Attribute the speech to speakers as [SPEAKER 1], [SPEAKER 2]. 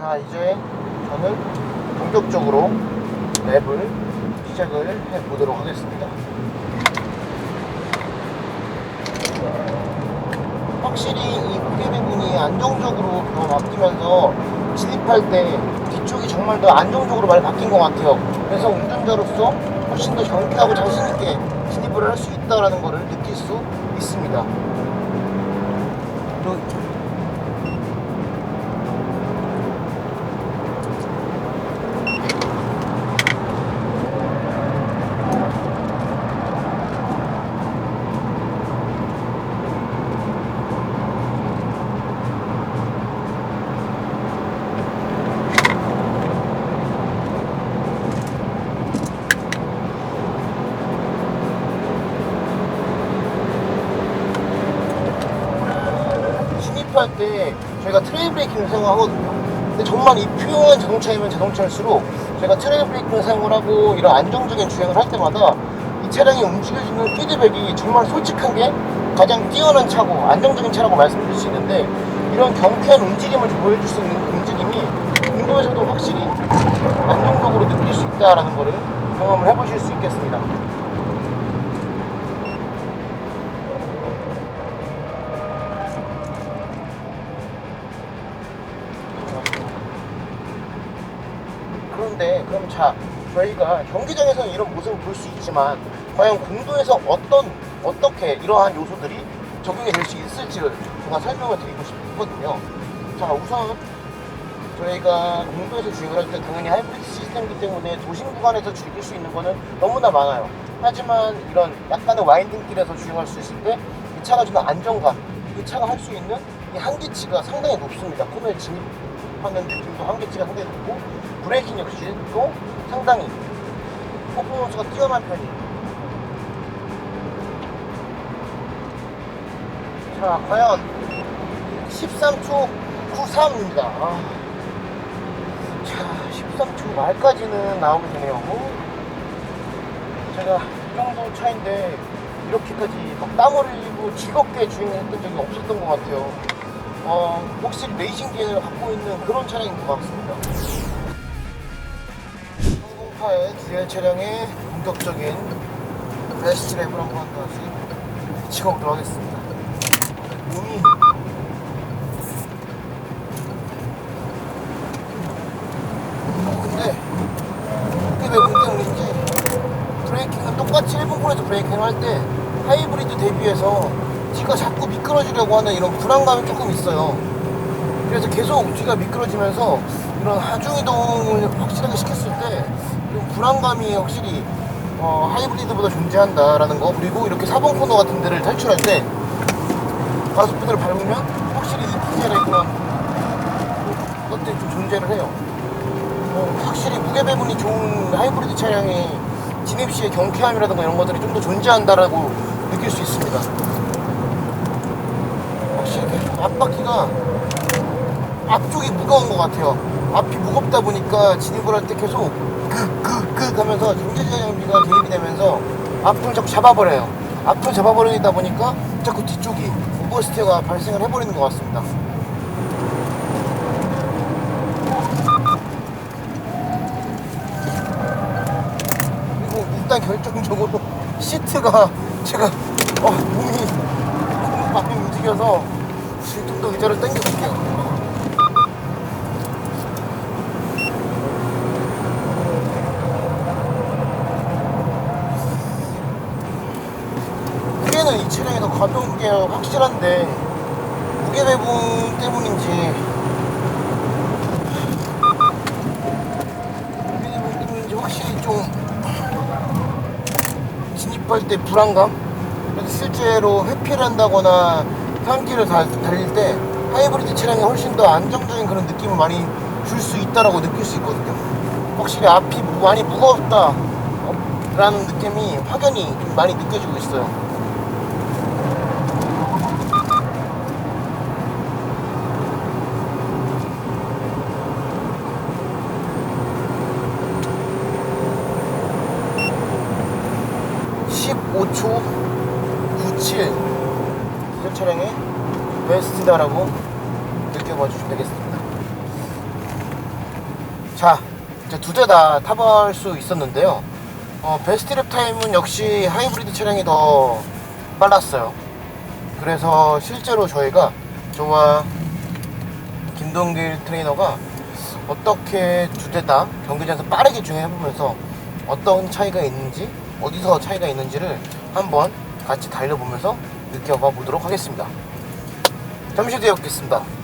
[SPEAKER 1] 자 이제 저는 본격적으로 랩을 시작을 해보도록 하겠습니다. 확실히 이 무게 배분이 안정적으로 더 바뀌면서 진입할 때 뒤쪽이 정말 더 안정적으로 많이 바뀐 것 같아요. 그래서 운전자로서 훨씬 더 경쾌하고 자신있게 진입을 할 수 있다는 것을 느낄 수 있습니다. 그리고 진입할 때 저희가 트레일 브레이킹을 사용하거든요. 근데 정말 이 퓨어한 자동차이면 자동차일수록 저희가 트레일 브레이킹을 사용을 하고 이런 안정적인 주행을 할 때마다 이 차량이 움직여주는 피드백이 정말 솔직한 게 가장 뛰어난 차고 안정적인 차라고 말씀드릴 수 있는데 이런 경쾌한 움직임을 보여줄 수 있는 그 움직임이 공도에서도 확실히 안정적으로 느낄 수 있다는 것을 경험을 해보실 수 있겠습니다. 그런데 그럼 자 저희가 경기장에서는 이런 모습을 볼 수 있지만 과연 공도에서 어떤 어떻게 이러한 요소들이 적용이 될 수 있을지를 제가 설명을 드리고 싶거든요. 자 우선 저희가 공도에서 주행을 할 때 당연히 하이브리드 시스템이기 때문에 도심 구간에서 즐길 수 있는 거는 너무나 많아요. 하지만 이런 약간의 와인딩 길에서 주행할 수 있을 때 이 차가 주는 안정감, 이 차가 할 수 있는 이 한계치가 상당히 높습니다. 코너에 진입 하는 느낌도 한계치가 상당히 높고 브레이킹 역시도 상당히 퍼포먼스가 뛰어난 편이에요. 자, 과연 13초 93입니다. 아. 자, 13초 말까지는 나오게 되네요. 제가 이 정도 차인데 이렇게까지 막 땀을 흘리고 즐겁게 주행했던 적이 없었던 것 같아요. 어, 확실히 레이싱 기능을 갖고 있는 그런 차량인 것 같습니다. 308 DL 차량의 본격적인 베스트 랩을 한번 다시 찍어보도록 하겠습니다. 몸이 근데 이게 왜 문제 때문인지 브레이킹은 똑같이 1분권에서 브레이킹을 할 때 하이브리드 대비해서 뒤가 자꾸 미끄러지려고 하는 이런 불안감이 조금 있어요. 그래서 계속 뒤가 미끄러지면서 이런 하중이동을 확실하게 시켰을 때좀 불안감이 확실히 어, 하이브리드보다 존재한다라는 거 그리고 이렇게 4번 코너 같은 데를 탈출할 때 가속페달을 밟으면 확실히 이티젤의 그런 것들이 좀 존재를 해요. 어, 확실히 무게 배분이 좋은 하이브리드 차량이 진입 시의 경쾌함이라든가 이런 것들이 좀 더 존재한다라고 느낄 수 있습니다. 확실히 이렇게 앞바퀴가 앞쪽이 무거운 것 같아요. 앞이 무겁다 보니까 진입을 할 때 계속 그그그 하면서 경제장비가 개입이 되면서 앞을 자꾸 잡아버려요. 앞을 잡아버리다 보니까 자꾸 뒤쪽이 오버스테어가 발생을 해버리는 것 같습니다. 그리고 일단 결정적으로 시트가 제가 어, 몸이 많이 움직여서 좀더 의자를 당겨볼게요. 무게는 이 차량이 더 가벼운 게 확실한데 무게 배분 때문인지 무게 배분 때문인지 확실히 좀 진입할 때 불안감 그래서 실제로 회피를 한다거나 산길을 달- 달릴 때 하이브리드 차량이 훨씬 더 안정적인 그런 느낌을 많이 줄 수 있다라고 느낄 수 있거든요. 확실히 앞이 무- 많이 무겁다 라는 느낌이 확연히 좀 많이 느껴지고 있어요. (15초 97) 디젤 차량의 베스트다라고 느껴봐 주시면 되겠습니다 자, 이제 두 대 다 타볼 수 있었는데요. 어, 베스트 랩 타임은 역시 하이브리드 차량이 더 빨랐어요. 그래서 실제로 저희가 저와 김동길 트레이너가 어떻게 두 대 다 경기장에서 빠르게 주행해보면서 어떤 차이가 있는지 어디서 차이가 있는지를 한번 같이 달려보면서 느껴봐 보도록 하겠습니다. 잠시 뒤에 뵙겠습니다.